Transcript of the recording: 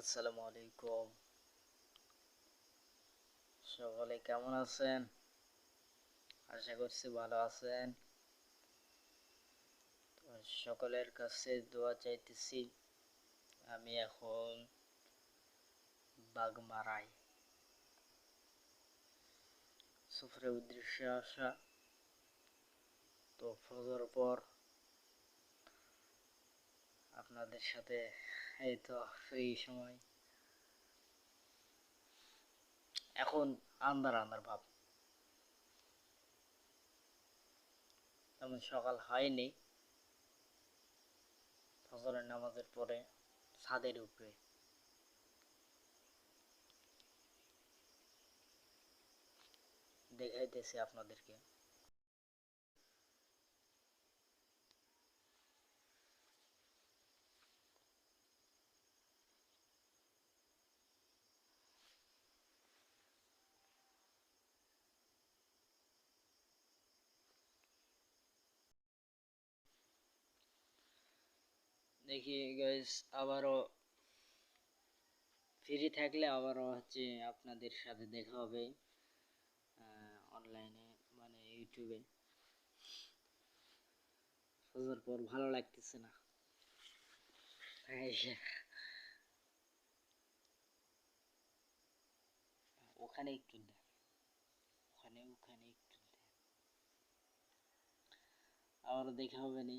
আসসালামু আলাইকুম। সকলে কেমন আছেন? আশা করছি ভালো আছেন। সকলের কাছে দোয়া চাইতেছি, আমি এখন বাগমারাই সফরের উদ্দেশ্যে আসা, তো ফজর পর আপনাদের সাথে, এই তো ফ্রি সময়। এখন আন্দার আন্দার ভাব। তেমন সকাল হয়নি। ফজরের নামাজের পরে ছাদের উপরে দেখাইতেছি আপনাদেরকে। দেখি গাইস আবারও ফ্রি থাকলে আবারও হচ্ছে আপনাদের সাথে দেখা হবে অনলাইনে মানে ইউটিউবে ফজর পর ভালো লাগতেছে না। ওখানে একটু ওখানে ওখানে একটু দেন আবারও দেখা হবে নি।